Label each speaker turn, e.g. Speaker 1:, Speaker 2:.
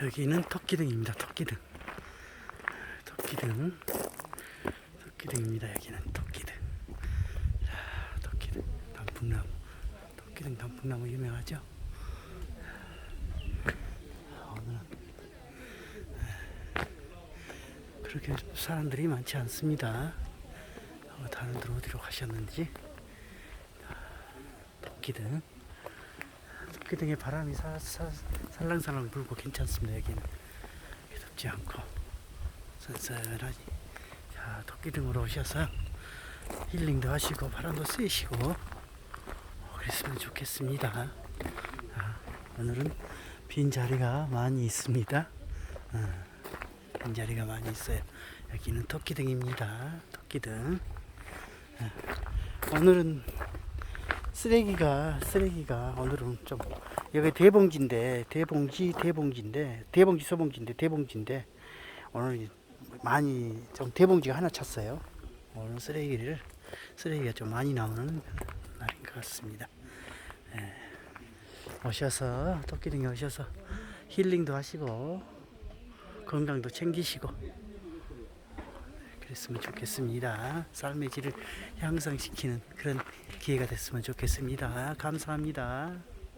Speaker 1: 여기는 토끼등입니다. 토끼등. 토끼등. 토끼등입니다. 여기는 토끼등. 자, 토끼등. 단풍나무. 토끼등 단풍나무 유명하죠? 자, 오늘은 에, 그렇게 사람들이 많지 않습니다. 어, 다른 들 어디로 가셨는지. 자, 토끼등. 토끼등에 바람이 사, 사, 살랑살랑 불고 괜찮습니다. 여기는 덥지 않고 선선하니 자 토끼등으로 오셔서 힐링도 하시고 바람도 쐬시고 그랬으면 좋겠습니다. 자, 오늘은 빈 자리가 많이 있습니다. 어, 빈 자리가 많이 있어요. 여기는 토끼등입니다. 토끼등. 어, 오늘은 쓰레기가 쓰레기가 오늘은 좀 여기 대봉지인데 대봉지 대봉지인데 대봉지 소봉지인데 대봉지인데 오늘 많이 좀 대봉지가 하나 찼어요. 오늘 쓰레기를 쓰레기가 좀 많이 나오는 날인 것 같습니다. 예. 오셔서 토끼등에 오셔서 힐링도 하시고 건강도 챙기시고 그랬으면 좋겠습니다. 삶의 질을 향상시키는 그런 기회가 됐으면 좋겠습니다. 감사합니다.